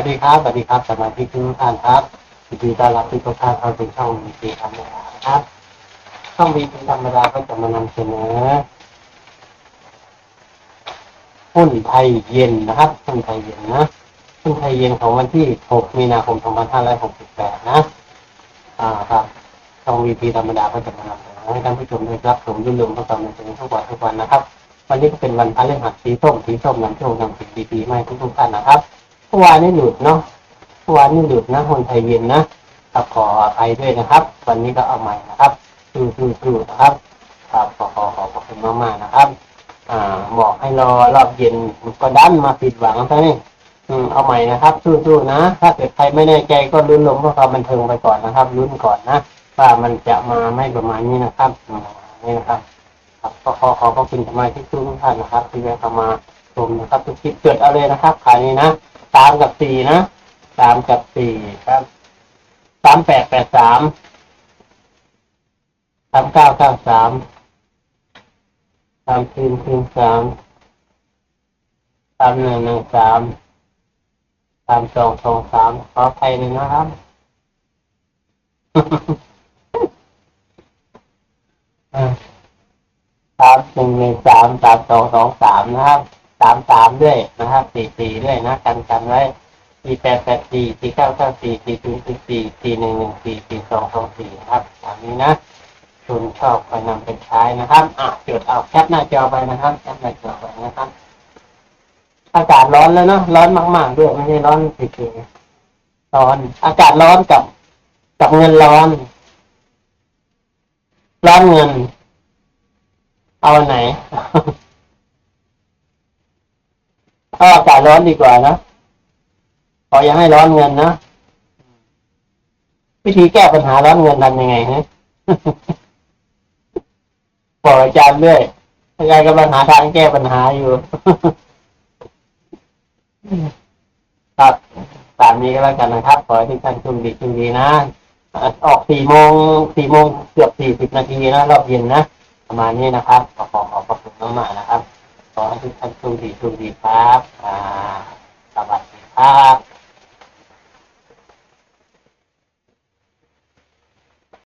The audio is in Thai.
วัสดีครับ สวัสดีครับสมาชิกทุกท่านครับยินดีต้อนรับทุกท่านเข้าสู่ช่องวีพีธรรมดานะครับช่องวีพีธรรมดาก็จะมานำเสนอหุ้นไทยเย็นนะครับหุ้นไทยเย็นนะหุ้นไทยเย็นของวันที่ 6 มีนาคม 2568 นะอ่าครับช่องวีพีธรรมดาก็จะมานำเสนอให้ท่านผู้ชมได้รับชมยุ่งยงทุกตอนในทุกวันทุกวันนะครับ วันนี้ก็เป็นวันพฤหัสสีส้มสีส้มนำโชคนำสิ่งดีๆมาให้ทุกๆท่านนะครับ เมื่อวานนี้หลุดเนาะเมื่อวานนี้หลุดนะคนไทยเย็นนะับขออภัยด้วยนะครับ วันนี้ก็เอาใหม่นะครับคือคือคือนะครับครับขอขอขอขอบคุณมากๆนะครับ อ่า บอกให้รอรอบเย็นก็ดันมาผิดหวังซะนี่อืมเอาใหม่นะครับ สู้ๆนะ ถ้าเกิดใครไม่แน่ใจก็ลุ้นลงเพื่อความบันเทิงไปก่อนนะครับลุ้นก่อนนะว่ามันจะมาไม่ประมาณนี้นะครับอืมนี่นะครับครับก็ขอขอขอบคุณสมาชิกทุกท่านนะครับ ที่แวะเข้ามาชมนะครับทุกคลิปเกิดเอาเลยนะครับขายนี้นะ สามกับสี่นะสามกับสี่ครับสามแปดแปดสามสามเก้าเก้าสามสามคืนคืนสามสามหนึ่งหนึ่งสามสามสองสองสามขอใครเลยนะครับอ่าสามหนึ่งหนึ่งสามสามสองสองสามนะครับ สามสามด้วยนะครับสี่สี่ด้วยนะกันกันไว้สี่แปดแปดสี่สี่เก้าเก้าสี่สี่ศูนย์สี่สี่สี่หนึ่งหนึ่งสี่สี่สองสองสี่ครับตามนี้นะคุณชอบไปนำไปใช้นะครับอะจดเอาแคปหน้าจอไปนะครับแคปหน้าจอไปนะครับ อากาศร้อนแล้วเนาะร้อนมากๆด้วยไม่ใช่ร้อนเฉยๆร้อน อากาศร้อนกับกับเงินร้อน ร้อนเงิน เอาอันไหน เอาอากาศร้อนดีกว่านะขออย่าให้ร้อนเงินนะวิธีแก้ปัญหาร้อนเงินทำยังไงฮะบอกอาจารย์ด้วยอาจารย์กำลังหาทางแก้ปัญหาอยู่ครับตามนี้ก็แล้วกันนะครับ ขอให้ทุกท่านชุมดีชุมดีนะออกสี่โมงสี่โมงเกือบสี่สิบนาทีนะรอบเย็นนะประมาณนี้นะครับขอขอขอบคุณมากๆนะครับ ขอให้ทุกท่านโชคดีโชคดีครับ